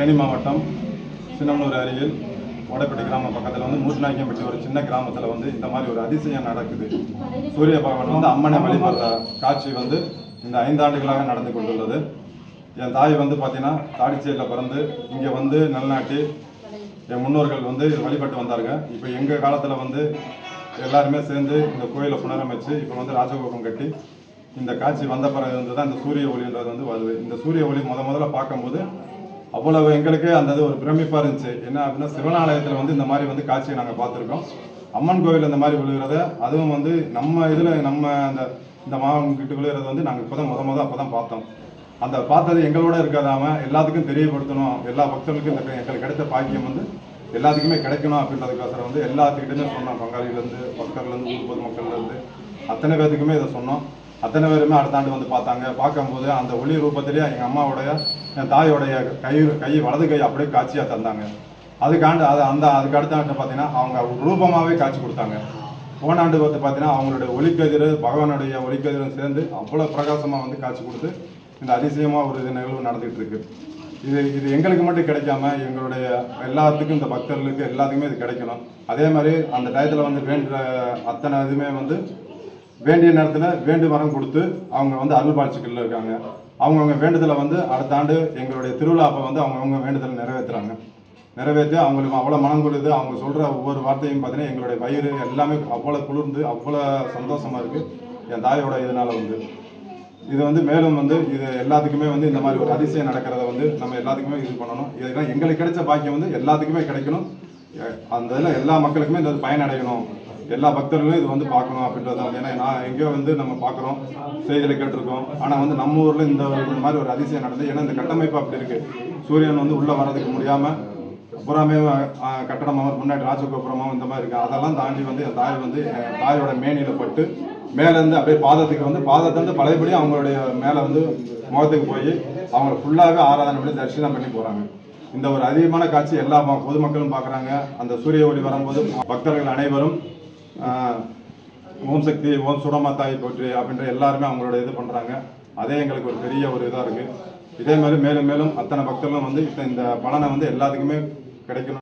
தேனி மாவட்டம் சின்னமனூர் அருகில் ஓடப்பட்டி கிராமம் பக்கத்தில் வந்து மூட்டுநாயக்கம்பட்டி ஒரு சின்ன கிராமத்தில் வந்து இந்த மாதிரி ஒரு அதிசயம் நடக்குது. சூரிய பகவான் வந்து அம்மனை வழிபடுற காட்சி வந்து இந்த ஐந்தாண்டுகளாக நடந்து கொண்டுள்ளது. என் தாய் வந்து பார்த்தீங்கன்னா தாடிச்சேரியில் பிறந்து இங்கே வந்து நிலநாட்டி என் முன்னோர்கள் வந்து வழிபட்டு வந்தாருங்க. இப்போ எங்கள் காலத்தில் வந்து எல்லாருமே சேர்ந்து இந்த கோயிலை புனரமைச்சு இப்போ வந்து ராஜகோபுரம் கட்டி இந்த காட்சி வந்த பிறகு வந்து தான் இந்த சூரிய ஒளின்றது வந்து வருது. இந்த சூரிய ஒளி முத முதல்ல பார்க்கும்போது அவ்வளவு எங்களுக்கு அந்த இது ஒரு பிரமிப்பாக இருந்துச்சு. என்ன அப்படின்னா சிவனாலயத்தில் வந்து இந்த மாதிரி வந்து காட்சியை நாங்கள் பார்த்துருக்கோம். அம்மன் கோவில் இந்த மாதிரி விழுகிறத அதுவும் வந்து நம்ம இதில் நம்ம அந்த இந்த மாவன் கிட்ட விழுகிறத வந்து நாங்கள் இப்போ தான் முத முத அப்போ தான் பார்த்தோம். அந்த பார்த்தது எங்களோட இருக்காதாம எல்லாத்துக்கும் தெரியப்படுத்தணும். எல்லா பக்தர்களுக்கும் இந்த எங்களுக்கு கிடைத்த பாக்கியம் வந்து எல்லாத்துக்குமே கிடைக்கணும் அப்படின்றதுக்கோசரம் வந்து எல்லாத்துக்கிட்டையுமே சொன்னோம். பங்காளிலேருந்து பக்தர்லேருந்து ஊர் பொதுமக்கள்லேருந்து அத்தனை பேர்த்துக்குமே இதை சொன்னோம். அத்தனை பேருமே அடுத்த ஆண்டு வந்து பார்த்தாங்க. பார்க்கும்போது அந்த ஒளி ரூபத்திலேயே எங்கள் அம்மாவுடைய என் தாயோடைய கை கை வலது கை அப்படியே காட்சியாக தந்தாங்க. அதுக்காண்டு அது அந்த அதுக்கு அடுத்த ஆண்டு பார்த்தீங்கன்னா அவங்க ரூபமாகவே காட்சி கொடுத்தாங்க. போன ஆண்டு வந்து பார்த்தீங்கன்னா அவங்களுடைய ஒளிக்கதிர் பகவானுடைய ஒளிக்கதிரும் சேர்ந்து அவ்வளோ பிரகாசமாக வந்து காட்சி கொடுத்து இந்த அதிசயமாக ஒரு இது நிகழ்வு நடந்துகிட்டு இருக்கு இது இது எங்களுக்கு மட்டும் கிடைக்காம எங்களுடைய எல்லாத்துக்கும் இந்த பக்தர்களுக்கு எல்லாத்துக்குமே இது கிடைக்கணும். அதே மாதிரி அந்த டயத்தில் வந்து வேண்டுற அத்தனை இதுவுமே வந்து வேண்டிய நேரத்தில் வேண்டு வரம் கொடுத்து அவங்க வந்து அருள்பாட்சிகளில் இருக்காங்க. அவங்கவுங்க வேண்டுதலை வந்து அடுத்த ஆண்டு எங்களுடைய திருவிழா அப்போ வந்து அவங்கவுங்க வேண்டுதலை நிறைவேற்றுறாங்க நிறைவேற்றி அவங்களுக்கு அவ்வளோ மனம் கொடுது அவங்க சொல்கிற ஒவ்வொரு வார்த்தையும் பார்த்தீங்கன்னா எங்களுடைய வயிறு எல்லாமே அவ்வளோ குளிர்ந்து அவ்வளோ சந்தோஷமாக இருக்குது என் தாயோட இதனால் வந்து. இது வந்து மேலும் வந்து இது எல்லாத்துக்குமே வந்து இந்த மாதிரி ஒரு அதிசயம் நடக்கிறத வந்து நம்ம எல்லாத்துக்குமே இது பண்ணணும். இதெல்லாம் எங்களுக்கு கிடைச்ச பாக்கியம் வந்து எல்லாத்துக்குமே கிடைக்கணும். எ- அந்த இதில் எல்லா மக்களுக்குமே இந்த பயனடையணும் எல்லா பக்தர்களும் இது வந்து பார்க்கணும் அப்படின்றது தான் ஏன்னா நான் எங்கேயோ வந்து நம்ம பார்க்குறோம் செய்தியில் கேட்டிருக்கோம். ஆனால் வந்து நம்ம ஊரில் இந்த ஒரு- மாதிரி ஒரு அதிசயம் நடந்து ஏன்னா இந்த கட்டமைப்பு அப்படி இருக்குது சூரியன் வந்து உள்ளே வர்றதுக்கு முடியாமல் புறாமே கட்டடமாக முன்னாடி ராஜகோபுரமும் இந்த மாதிரி இருக்குது அதெல்லாம் தாண்டி வந்து என் தாய் வந்து என் தாயோட மேனியில் பட்டு மேலேருந்து அப்படியே பாதத்துக்கு வந்து பாதத்திலிருந்து பழையபடி அவங்களுடைய மேலே வந்து முகத்துக்கு போய் அவங்கள ஃபுல்லாகவே ஆராதனை பண்ணி தரிசனம் பண்ணி போகிறாங்க இந்த ஒரு அதிகமான காட்சி எல்லா பொதுமக்களும் பார்க்குறாங்க. அந்த சூரிய ஒளி வரும்போது பக்தர்கள் அனைவரும் ஓம் சக்தி ஓம் சுடமாத்தாய் போற்றி அப்படின்ற எல்லாருமே அவங்களோட இது பண்ணுறாங்க அதே எங்களுக்கு ஒரு பெரிய ஒரு இதாக இருக்குது இதே மாதிரி மேலும் மேலும் அத்தனை பக்தர்களும் வந்து இந்த பலனை வந்து எல்லாத்துக்குமே கிடைக்கணும்.